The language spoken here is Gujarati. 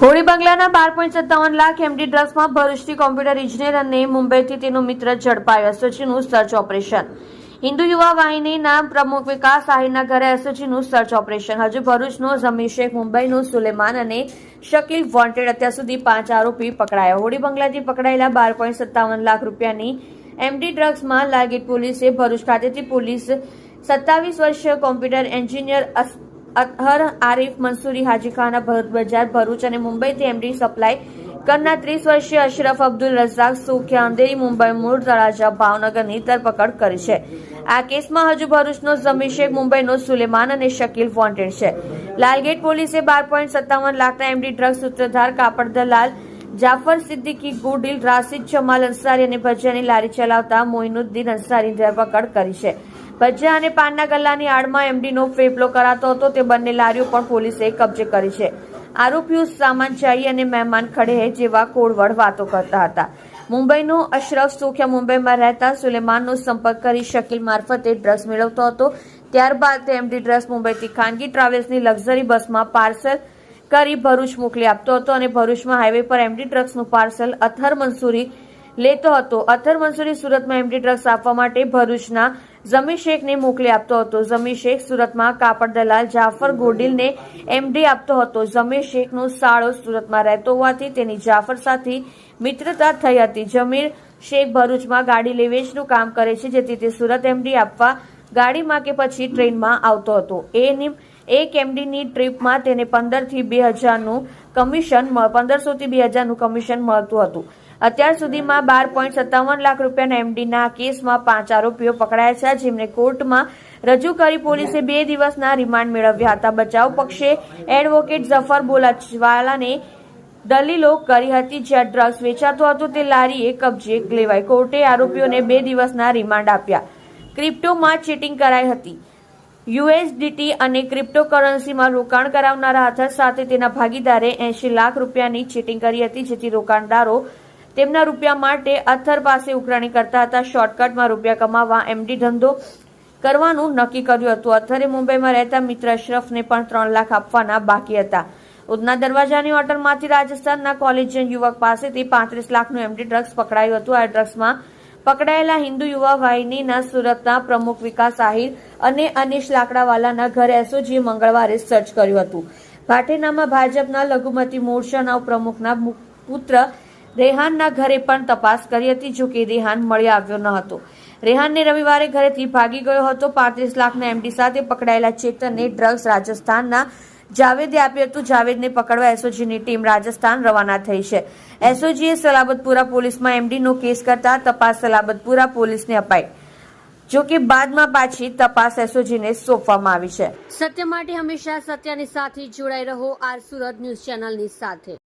હોળી બંગલાના બાર પોઈન્ટ સત્તાવન લાખ એમડી ડ્રગ્સમાં ભરૂચથી કોમ્પ્યુટર ઇજનેર અને મુંબઈથી તેનો મિત્ર ઝડપાયો એસઓજીનું સર્ચ ઓપરેશન. હિન્દુ યુવા વાહિનીના પ્રમુખ વિકાસ આહિરના ઘરે એસઓજીનું સર્ચ ઓપરેશન. હજુ ભરૂચનો જમી શેખ, મુંબઈનો સુલેમાન અને શકીલ વોન્ટેડ અત્યાર સુધી પાંચ આરોપી પકડાયા. હોળી બંગલાથી પકડાયેલા બાર પોઈન્ટ સત્તાવન લાખ રૂપિયાની એમડી ડ્રગ્સમાં લાગેટ પોલીસે ભરૂચ ખાતેથી પોલીસ સત્તાવીસ વર્ષીય કોમ્પ્યુટર એન્જિનિયર અતહર, આરીફ મંસૂરી હાજીખાના, ભરત બજાર, ભરૂચ અને મુંબઈથી એમડી સપ્લાય કરનાર ત્રીસ વર્ષીય અશરફ અબ્દુલ રઝાક સુખિયા અંધેરી, મુંબઈ મૂળ, તળાજા, ભાવનગરની ધરપકડ કરી છે. આ કેસમાં હજુ ભરૂચનો જમી શેખ, મુંબઈનો સુલેમાન અને શકીલ વોન્ટેડ છે. લાલગેટ પોલીસે બાર પોઈન્ટ સત્તાવન લાખના એમડી ડ્રગ્સ સૂત્રધાર કાપડ દલાલ જાફર સિદ્દીકી ગુડીલ રાશિદ, જમાલ અંસારી અને ભજિયાની લારી ચલાવતા મોઇનુદ્દીન અંસારી ધરપકડ કરી છે. ભજીયા અને પાનના ગલ્લાની આડમાં એમડીનો ફેફલો કરાતો હતો. તે બંને લારીઓ પણ પોલીસે કબજે કરી છે. આરોપીઓ સામાન ચાઈ અને મહેમાન ખડે હે જેવા કોડવડ વાતો કરતા હતા. મુંબઈનો અશરફ સુખિયા મુંબઈમાં રહેતા સુલેમાનનો સંપર્ક કરી શકીલ મારફતે ડ્રગ્સ મેળવતો હતો. ત્યારબાદ તે એમડી ડ્રગ્સ મુંબઈથી ખાનગી ટ્રાવેલ્સની લક્ઝરી બસમાં પાર્સલ કરી ભરૂચ મોકલી આપતો હતો અને ભરૂચમાં હાઈવે પર એમડી ડ્રગ્સનું પાર્સલ અથર મંસૂરી લેતો હતો. અથર મંસૂરી સુરતમાં એમડી ડ્રગ્સ આપવા માટે ભરૂચના જમી શેખને મોકલી આપતો હતો. જમી શેખ સુરતમાં કાપડ દલાલ જાફર ગોડિલને એમડી આપતો હતો. જમી શેખનો સાળો સુરતમાં રહેતો હોવાથી તેની જાફર સાથે મિત્રતા થઈ હતી. જમીર શેખ ભરૂચમાં ગાડી લેવેચનું કામ કરે છે, જેથી તે સુરત એમડી આપવા ગાડીમાં કે પછી ટ્રેનમાં આવતો હતો. એની એક એમડીની ટ્રીપમાં તેને પંદરથી બે હજારનું કમિશન પંદરસોથી બે હજારનું કમિશન મળતું હતું. અત્યાર સુધીમાં બાર પોઈન્ટ સત્તાવન લાખ રૂપિયાના એમડીના કેસમાં પાંચ આરોપીઓ પકડાયા છે. જેમને કોર્ટમાં રજૂ કરી પોલીસે બે દિવસના રિમાન્ડ મેળવ્યા હતા. બચાવ પક્ષે એડવોકેટ ઝફર બોલાચવાલાને દલીલો કરી હતી. જ્યાં ડ્રગ્સ વેચાતો હતો તે લારીએ કબજે લેવાય કોર્ટે આરોપીઓને બે દિવસના રિમાન્ડ આપ્યા. ક્રિપ્ટોમાં ચીટિંગ કરાઈ હતી. યુએસડીટી અને ક્રિપ્ટોકરન્સીમાં રોકાણ કરાવનારા હાથર સાથે તેના ભાગીદારે એંશી લાખ રૂપિયાની ચીટિંગ કરી હતી, જેથી રોકાણદારો તેમના રૂપિયા માટે અથર પાસે ઉઘરાણી કરતા હતા. શોર્ટકટમાં રૂપિયા કમાવા એમડી ધંધો કરવાનું નક્કી કર્યું હતું. અથરે મુંબઈમાં રહેતા મિત્ર અશરફને પણ ત્રણ લાખ આપવાના બાકી હતા. ઉધના દરવાજાની હોટલમાંથી રાજસ્થાનના કોલેજિયન યુવક પાસેથી પાંત્રીસ લાખનું એમડી ડ્રગ્સ પકડાયું હતું. આ ડ્રગ્સમાં પકડાયેલા હિન્દુ યુવા વાહિનીના સુરતના પ્રમુખ વિકાસ આહિર અને અનિશ લાકડાવાલાના ઘરે એસઓજીએ મંગળવારે સર્ચ કર્યું હતું. ભાટેનામાં ભાજપના લઘુમતી મોરચાના પ્રમુખના પુત્ર રેહાનના ઘરે પણ તપાસ કરી હતી જો કે રેહાન મળી આવ્યો ન હતો. રેહાનને રવિવારે ઘરેથી ભાગી ગયો હતો. પાંત્રીસ લાખના એમડી સાથે પકડાયેલા ચેતનને ડ્રગ્સ રાજસ્થાનના જાવેદે આપ્યું હતું. જાવેદને પકડવા એસઓજીની ટીમ રાજસ્થાન રવાના થઈ છે. એસઓજીએ સલાબતપુરા પોલીસમાં એમડીનો કેસ કરતા તપાસ સલાબતપુરા પોલીસને અપાઈ. જો કે બાદમાં પાછી તપાસ એસઓજીને સોંપવામાં આવી છે. સત્ય માટે હંમેશા સત્યની સાથે જોડાઈ રહો આર સુરત ન્યૂઝ ચેનલની સાથે.